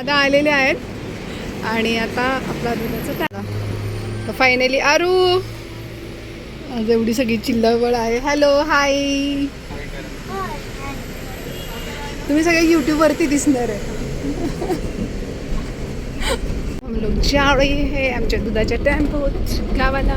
दादा आलेले आहेत. आणि आता आपला दुधाचा तारा तर फायनली आरू. आज एवढी सगळी चिल्लवळ आहे. हॅलो हाय तुम्ही सगळे यूट्यूबवरती दिसणार आहे. हम लोग जा रहे हैं आमच्या दुधाच्या टेम्पोत गावाला.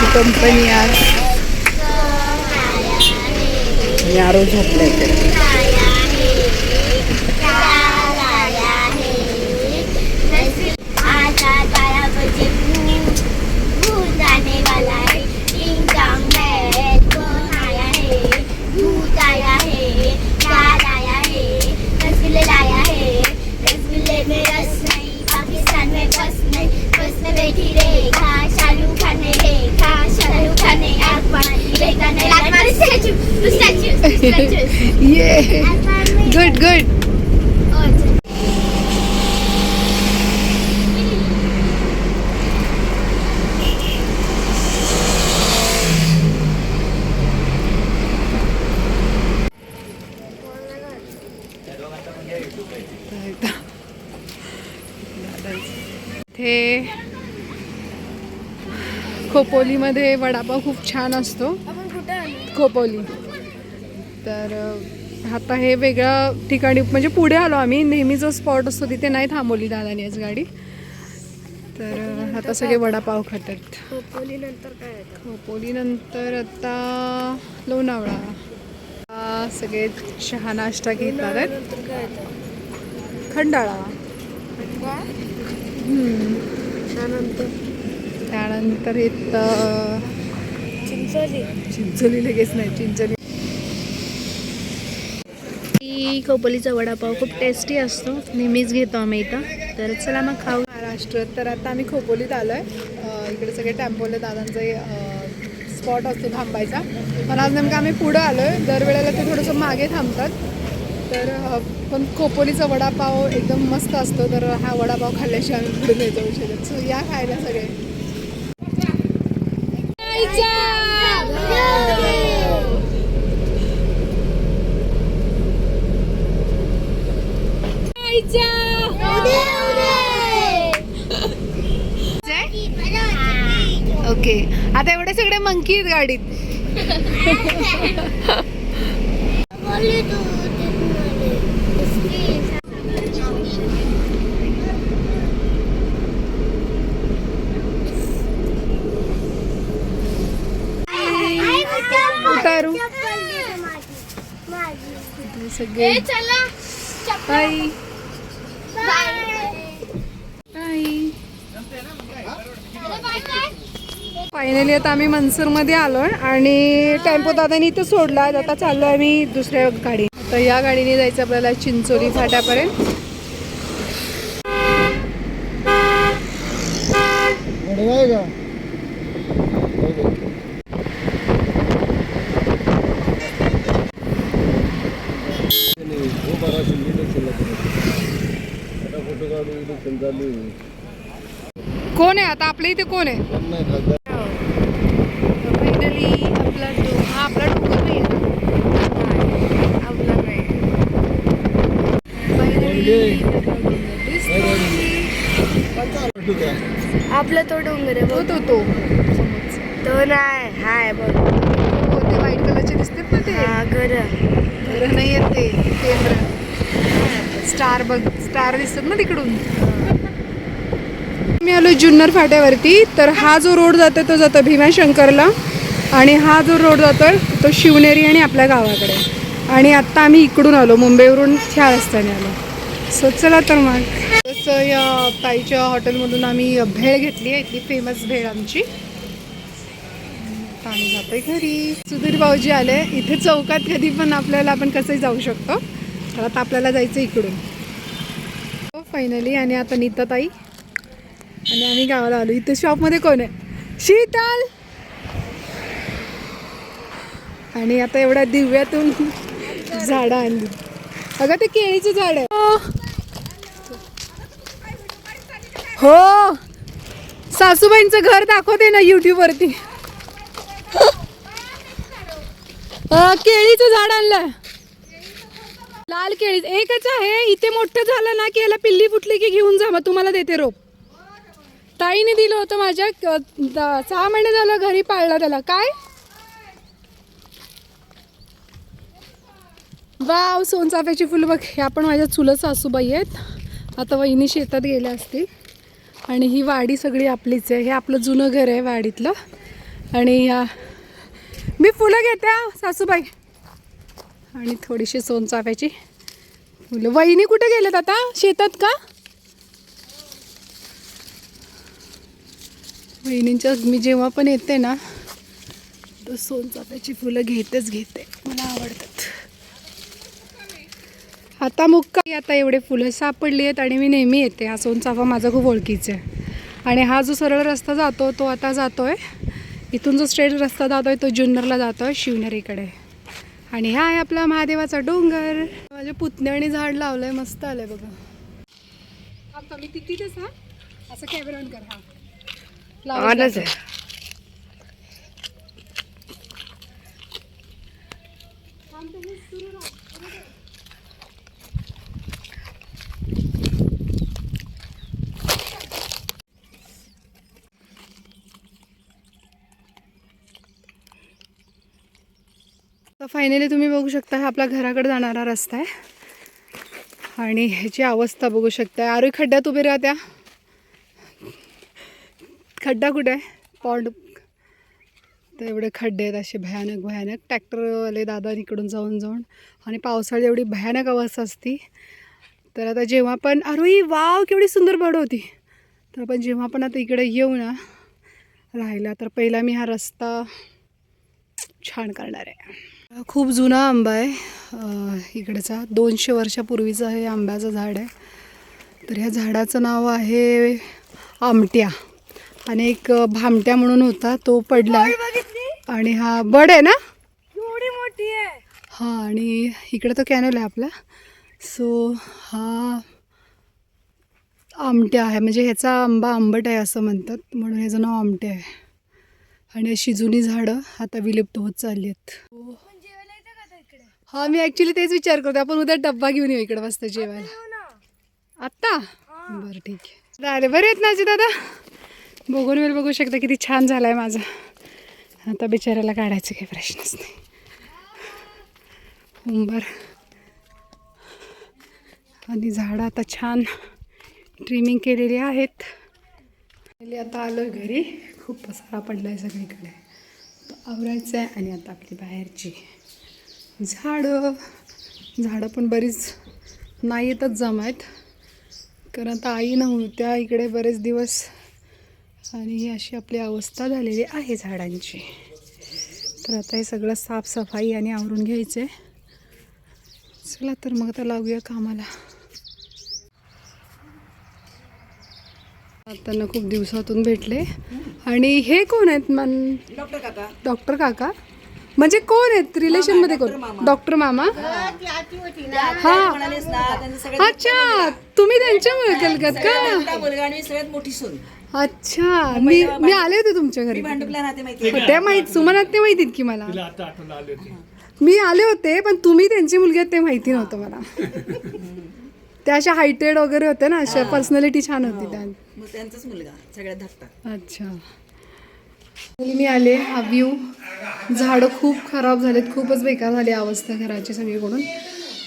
तर कंपनी आज. आणि आरो झोपलाय ये गुड गुड ते खोपोलीमध्ये वडापाव खूप छान असतो. खोपोली. तर आता हे वेगळ्या ठिकाणी म्हणजे पुढे आलो आम्ही. नेहमीचा स्पॉट असतो तिथे नाही थांबवली दादानी आज गाडी. तर आता सगळे वडापाव खातात. खोपोली नंतर काय येतं खोपोली नंतर आता लोणावळा. सगळे चहा नाश्ता घेतात. आहेत. खंडाळा. त्यानंतर? त्यानंतर येतं चिंचोली. चिंचोली लगेच नाही चिंचोली. खोपोलीचा वडापाव खूप टेस्टी असतो. नेहमीच घेतो आम्ही इथं. तर चला मग खाऊ. महाराष्ट्र तर आता आम्ही खोपोलीत आलो आहे इकडे सगळे टेम्पोले दादांचे स्पॉट असतो थांबायचा. पण आज नेमकं आम्ही पुढं आलो आहे दरवेळेला ते थोडंसं मागे थांबतात. तर पण खोपोलीचा वडापाव एकदम मस्त असतो. तर हा वडापाव खाल्ल्याशिवाय आम्ही पुढे नाही जाऊ शकत. सो या खायला सगळे. ओके आता एवढे सगळे मंकी आहेत गाडीत. उतारू. सगळे. हाय हाय फायनली आता आम्ही मनसरमध्ये आलो आणि टेम्पो दादानी इथं सोडला. आता चाललो आम्ही दुसऱ्या गाडी तर या गाडीने जायचं आपल्याला चिंचोली फाट्यापर्यंत. कोण आहे आता? आपल्या इथे कोण आहे? फायनली आपला डो हा आपला डोंगर नाही आपला तो डोंगर आहे तो तो तो. नाही हाय बघ. हो, ते व्हाईट कलरचे दिसतात ना ते. हा घर. नाही येत ते केंद्र. स्टार बघ स्टार दिसतात ना तिकडून. मी आलो जुन्नर फाट्यावरती. तर हा जो रोड जातो तो जातो भीमाशंकरला. आणि हा जो रोड जातो तो शिवनेरी आणि आपल्या गावाकडे. आणि आत्ता आम्ही इकडून आलो मुंबईवरून ह्या रस्त्याने आलो. सो चला तर मग. तसं या ताईच्या हॉटेलमधून आम्ही भेळ घेतली आहे इथली फेमस भेळ आमची. आम्ही जातोय घरी. सुधीर भाऊजी आले. इथे चौकात कधी पण आपल्याला आपण कसंही जाऊ शकतो. तर आता आपल्याला जायचं इकडून. फायनली आणि आता नीताताई. आणि आम्ही गावाला आलो. इथे शॉपमध्ये कोण आहे? शीतल! आणि आता एवढ्या दिव्यातून झाडं आणली. अगं ते केळीचं झाड आहे. हो. हो. सासूबाईंचं घर दाखवते ना युट्यूब वरती. अं, केळीचं झाड आणलंय. लाल केळी. एकच आहे. इथे मोठं झालं ना की याला पिल्ली फुटली की घेऊन जा मग तुम्हाला देते रोप. ताईने दिलं होतं माझ्या क- द- सहा महिने झालं घरी पाळला त्याला. काय? वाव सोनचाफ्याची फुलं बघ. ह्या पण माझ्या चुलत सासूबाई आहेत. आता वहिनी शेतात गेल्या असतील. आणि ही वाडी सगळी आपलीच आहे. हे आपलं जुनं घर आहे वाडीतलं. आणि ह्या मी फुलं घेते हा, सासूबाई. आणि थोडीशी सोनचाफ्याची फुलं. वहिनी कुठे गेलेत आता? शेतात का? बहिणींच्या मी जेव्हा पण येते ना तर सोनचाफ्याची फुलं घेतेच घेते. मला आवडतात. आता मुक्का आता एवढे फुलं सापडली आहेत आणि मी नेहमी येते. हा सोनचाफा माझा खूप ओळखीचा आहे. आणि हा जो सरळ रस्ता जातो तो आता जातो आहे इथून जो स्ट्रेट रस्ता जातो आहे तो जुन्नरला जातो आहे शिवनेरीकडे. आणि हा आहे आपला महादेवाचा डोंगर. माझ्या पुतण्याने झाड लावलं आहे मस्त आलं आहे बघा आता मी तिथेच हा. असं कॅमेरा ऑन कर हा. सुरू राहा. तर फायनली तुम्ही बघू शकता हा आपला घराकडे जाणारा रस्ता आहे. आणि ह्याची अवस्था बघू शकता आरोही खड्ड्यात उभे राहत्या. खड्डा कुठे आहे? पॉन्ड तर एवढे खड्डे आहेत असे भयानक भयानक. ट्रॅक्टरवाले दादा इकडून जाऊन जाऊन. आणि पावसाळ्यात एवढी भयानक अवस्था असती. तर आता जेव्हा पण अरे वाव केवढी सुंदर बड होती. तर आपण जेव्हा पण आता इकडे येऊ ना राहिला तर पहिला मी हा रस्ता छान करणार आहे. खूप जुना आंबा आहे. इकडचा दोनशे वर्षापूर्वीचं हे आंब्याचं झाड आहे. तर ह्या झाडाचं नाव आहे आमट्या. आणि एक भामट्या म्हणून होता तो पडला. आणि हा बड आहे ना? मोठी आहे. हां आणि इकडे तो कॅनल आहे आपला. सो हा आमट्या आहे. म्हणजे ह्याचा आंबा आंबट आहे असं म्हणतात. म्हणून ह्याचं नाव आमट्या आहे. आणि अशी जुनी झाडं आता विलुप्त होत चालली आहेत हा मी ॲक्च्युली तेच विचार करतो. आपण उद्या डब्बा घेऊन येऊ इकडे मस्त जेवायला. आत्ता? बरं ठीक आहे. अरे बरे आहेत ना दादा? बघून वेळ बघू शकता किती छान झाला आहे माझा. आता बिचाऱ्याला काढायचं काही प्रश्नच नाही. उंबर आणि झाडं आता छान ट्रिमिंग केलेली आहेत. आता आलो घरी. खूप पसारा पडला आहे सगळीकडे. आवरायचं आहे आणि आता आपली बाहेरची झाडं. झाडं पण बरीच नाही येतच जमायत. कारण आता आई नव्हत्या. इकडे बरेच दिवस आणि ही अशी आपली अवस्था झालेली आहे झाडांची. तर आता हे सगळं साफसफाई आणि आवरून घ्यायचं आहे चला तर मग आता लागूया कामाला. आता ना खूप दिवसातून भेटले. आणि हे कोण आहेत मन डॉक्टर काका. डॉक्टर काका? म्हणजे कोण आहेत? रिलेशनमध्ये कोण? डॉक्टर मामा. हा अच्छा तुम्ही त्यांच्या मुलगत का मोठा मुलगा आणि सगळ्यात मोठी सून. अच्छा मी मी आले होते तुमच्या घरी. भांडुपला राहते माहिती ते माहीत सुमनात ते माहितीत की मला. तिला आता आठवण आली होती. मी आले होते पण तुम्ही त्यांची मुलगी आहेत ते माहिती नव्हतं मला. त्या अशा हायटेड वगैरे होत्या ना अशा पर्सनॅलिटी छान होती त्या. मग त्यांचाच मुलगा सगळ्यात धाकटा. अच्छा. मी आले हा व्ह्यू झाडं खूप खराब झालेत खूपच बेकार झाली अवस्था घराची सगळीकडून.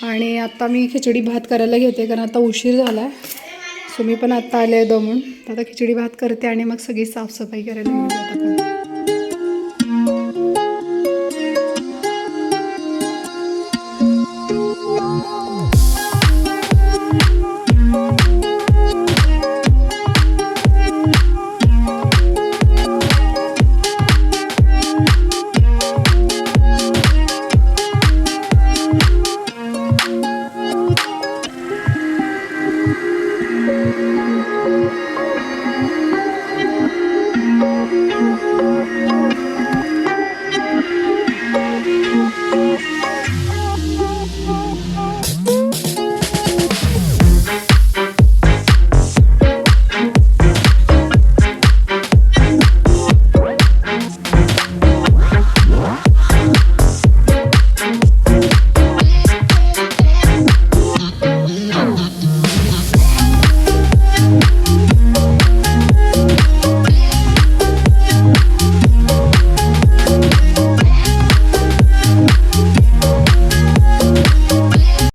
आणि आत्ता मी खिचडी भात करायला घेते कारण आता उशीर झाला आहे सो मी पण आत्ता आले दमून. आता खिचडी भात करते आणि मग सगळी साफसफाई करायला मिळते